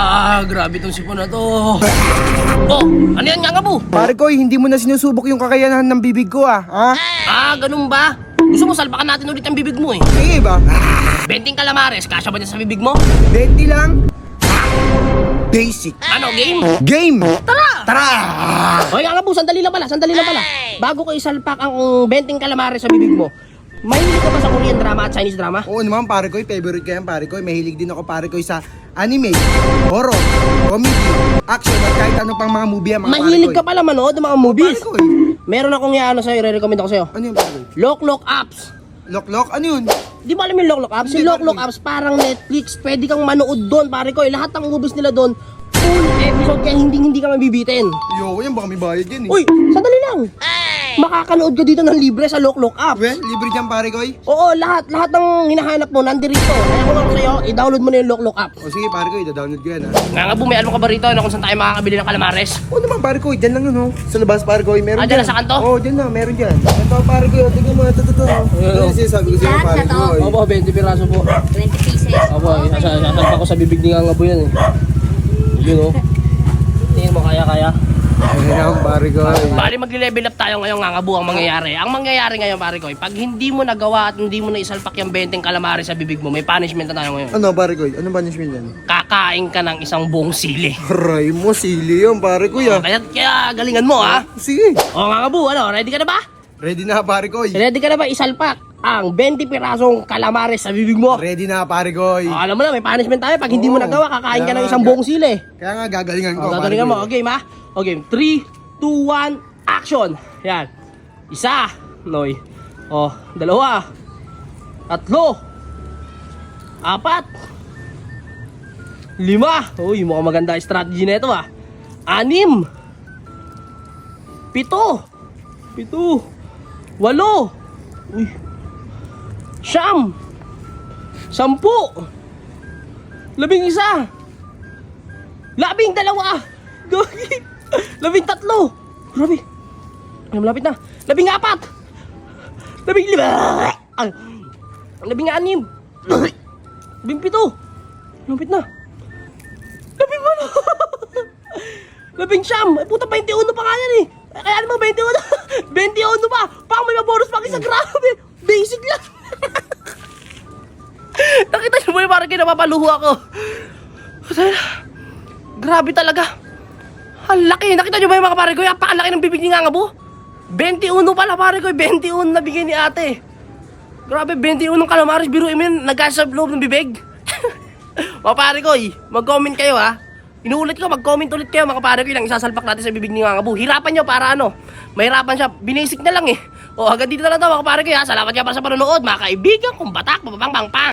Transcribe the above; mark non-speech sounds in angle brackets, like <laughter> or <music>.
Ah, grabe tong sipon na to. Oh, ano yan nga nga po? Pare ko, hindi mo na sinusubok yung kakayanan ng bibig ko ah. Ha? Ah, ganun ba? Gusto mo salpakan natin ulit ang bibig mo eh. Sige ba? Benting kalamares, kasya ba niya sa bibig mo? 20 lang. Basic. Ano, game? Game! Tara! Tara! Hoy, nga nga po, sandali lang pala, sandali lang pala. Bago ko isalpak ang benting kalamares sa bibig mo, mahilig ka ba sa Korean drama at Chinese drama? Oo naman pare ko, favorite ko yan pare ko. Mahilig din ako pare ko sa anime, horror, comedy, action, at kahit ano pang mga movie yan mga Mahilig ka pala manood ng mga movies. Pare ko eh. Meron akong ano sa'yo, i-recommend ako sa'yo. Ano yun pare? Lock Lock Apps. Lock Lock? Ano yun? Di ba alam yung Lock Lock Apps? Hindi, Yung Lock. Lock Apps parang Netflix. Pwede kang manood doon, pare ko. Eh, Lahat ng movies nila doon, full episode kaya hindi hindi ka mabibitin. Ayoko yan, baka may bayad yan eh. Uy, sandali lang. Makakanood ka dito ng libre sa Lock Lock Apps. Well, libre dyan pare ko eh. Oo, lahat, lahat ng hinahanap mo nandirito. Kaya ko lang sa'yo, i-download mo na yung Lock Lock App. O sige pare ko, ida-download ko yan ha. Nga nga po, may alam ka ba rito ano, kung saan tayo makakabili ng calamares? Oo naman pare ko, dyan lang yun oh. Sa labas pare ko, meron Ah, dyan lang sa kanto? Oo, dyan lang, meron dyan. Ito pare ko, tingnan mo, ito, ito, ito. Ano yung sinasabi ko sa'yo Lahat pare na ko eh. Opo, 20 piraso po. 20 pieces. Opo, sasalpa ko sa bibig ni nga nga po yan eh. Yun oh. Tingin mo, kaya-kaya. Ayun lang pare ko eh. Bali magle-level up tayo ngayon nga nga bu ang mangyayari. Ang mangyayari ngayon pare ko, eh, pag hindi mo nagawa at hindi mo na isalpak yung 20 calamari sa bibig mo, may punishment na tayo ngayon. Ano pare ko, ano punishment yan? Kakain ka ng isang buong sili. Aray mo, sili yun pare ko ya. Kaya, kaya galingan mo ha. Sige, O nga nga bu, ano, ready ka na ba? ready na pare ko. Ready ka na ba isalpak ang 20 pirasong calamares sa bibig mo? Ready na pare ko. O, alam mo na, may punishment tayo. Pag hindi mo Oo. nagawa, kakain ka ng isang buong sili. Kaya nga gagalingan ko O, pare gagalingan mo. Okay, ma? Okay, 3, 2, 1, action! Yan. Isa. Noy. O, dalawa. Tatlo. Apat. Lima. Uy, mukhang maganda strategy na ito ah. Anim. Pito. Pito. Walo. Uy. Siyam. Sampu. Labing isa. Labing dalawa! <laughs> Gagi! Labing tatlo! Grabe! Ay, malapit na! Labing apat! Labing lima! Labing anim! Labing pito! Malapit na! Labing walo! labing siyam! Ay, puta, 21 pa nga yan eh! Ay, Kaya naman 21! 21 pa! Pang may bonus pa isa grabe! Basic lang! Nakita niyo ba yung parang kinapapaluho ako? Kasi, Grabe talaga. Ang laki. Nakita nyo ba yung mga pare ko? Apakalaki ng bibig ni Ngangabo. 21 pala pare ko. 21 na bigay ni ate. Grabe, 21 ng calamaris. Biruin mo yun. Nagkasa sa loob ng bibig. mga <laughs> pare ko, eh, mag-comment kayo ha. Inuulit ko, mag-comment ulit kayo mga pare ko. Ilang isasalpak natin sa bibig ni Ngangabo. Hirapan nyo para ano. Mahirapan siya. Binasic na lang eh. O, hanggang dito na lang daw mga pare ko ha. Salamat nga para sa panonood. Mga kaibigan, kumbatak, papapang pang pang.